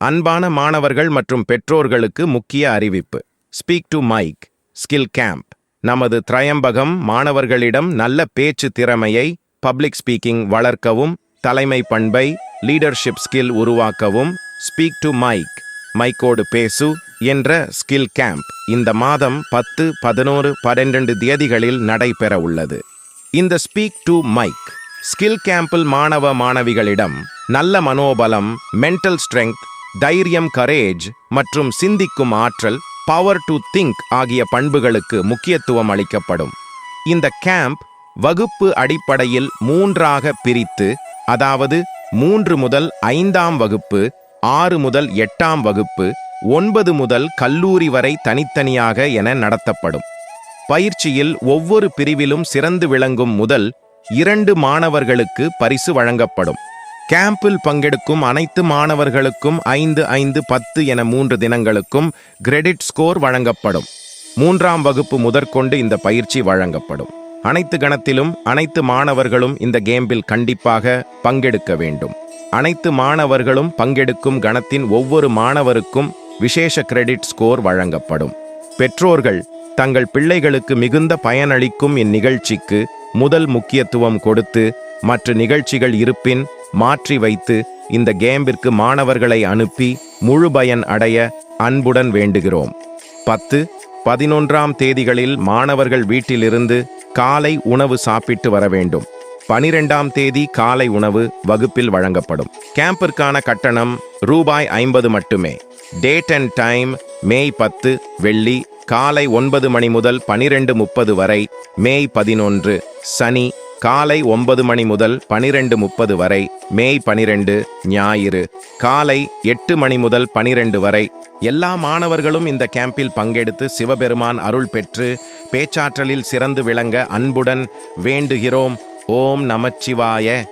அன்பான மாணவர்கள் மற்றும் பெற்றோர்களுக்கு முக்கிய அறிவிப்பு. Speak to mic skill camp நமது திரையம்பகம் மாணவர்களிடம் நல்ல பேச்சு திறமையை பப்ளிக் ஸ்பீக்கிங் வளர்க்கவும் தலைமை பண்பை லீடர்ஷிப் ஸ்கில் உருவாக்கவும். ஸ்பீக் டு மைக் மைக்கோடு பேசு என்ற ஸ்கில் கேம்ப் இந்த மாதம் பத்து பதினோரு பன்னிரண்டு தேதிகளில் நடைபெற உள்ளது. இந்த ஸ்பீக் டு மைக் ஸ்கில் கேம்பில் மாணவ மாணவிகளிடம் நல்ல மனோபலம் மென்டல் ஸ்ட்ரெங்க் தைரியம் கரேஜ் மற்றும் சிந்திக்கும் ஆற்றல் பவர் டு திங்க் ஆகிய பண்புகளுக்கு முக்கியத்துவம் அளிக்கப்படும். இந்த கேம்ப் வகுப்பு அடிப்படையில் மூன்றாக பிரித்து அதாவது மூன்று முதல் ஐந்தாம் வகுப்பு ஆறு முதல் எட்டாம் வகுப்பு ஒன்பது முதல் கல்லூரி வரை தனித்தனியாக என நடத்தப்படும். பயிற்சியில் ஒவ்வொரு பிரிவிலும் சிறந்து விளங்கும் முதல் இரண்டு மாணவர்களுக்கு பரிசு வழங்கப்படும். கேம்பில் பங்கெடுக்கும் அனைத்து மாணவர்களுக்கும் ஐந்து ஐந்து பத்து என மூன்று தினங்களுக்கும் கிரெடிட் ஸ்கோர் வழங்கப்படும். மூன்றாம் வகுப்பு முதற்கொண்டு இந்த பயிற்சி வழங்கப்படும். அனைத்து கணத்திலும் அனைத்து மாணவர்களும் இந்த கேம்பில் கண்டிப்பாக பங்கெடுக்க வேண்டும். அனைத்து மாணவர்களும் பங்கெடுக்கும் கணத்தின் ஒவ்வொரு மாணவருக்கும் விசேஷ கிரெடிட் ஸ்கோர் வழங்கப்படும். பெற்றோர்கள் தங்கள் பிள்ளைகளுக்கு மிகுந்த பயனளிக்கும் இந்நிகழ்ச்சிக்கு முதல் முக்கியத்துவம் கொடுத்து மற்ற நிகழ்ச்சிகள் இருப்பின் மாற்றி வைத்து இந்த கேம்பிற்கு மாணவர்களை அனுப்பி முழு பயன் அடைய அன்புடன் வேண்டுகிறோம். பத்து பதினொன்றாம் தேதிகளில் மாணவர்கள் வீட்டிலிருந்து காலை உணவு சாப்பிட்டு வர வேண்டும். பனிரெண்டாம் தேதி காலை உணவு வகுப்பில் வழங்கப்படும். கேம்பிற்கான கட்டணம் ரூபாய் ஐம்பது மட்டுமே. டேட் அண்ட் டைம் மே பத்து வெள்ளி காலை ஒன்பது மணி முதல் பனிரெண்டு முப்பது வரை மே பதினொன்று சனி காலை ஒன்பது மணி முதல் பனிரெண்டு முப்பது வரை மே பனிரெண்டு ஞாயிறு. காலை எட்டு மணி முதல் பனிரெண்டு வரை எல்லா மாணவர்களும் இந்த கேம்பில் பங்கெடுத்து சிவபெருமான் அருள் பெற்று பேச்சாற்றலில் சிறந்து விளங்க அன்புடன் வேண்டுகிறோம். ஓம் நமச்சிவாய.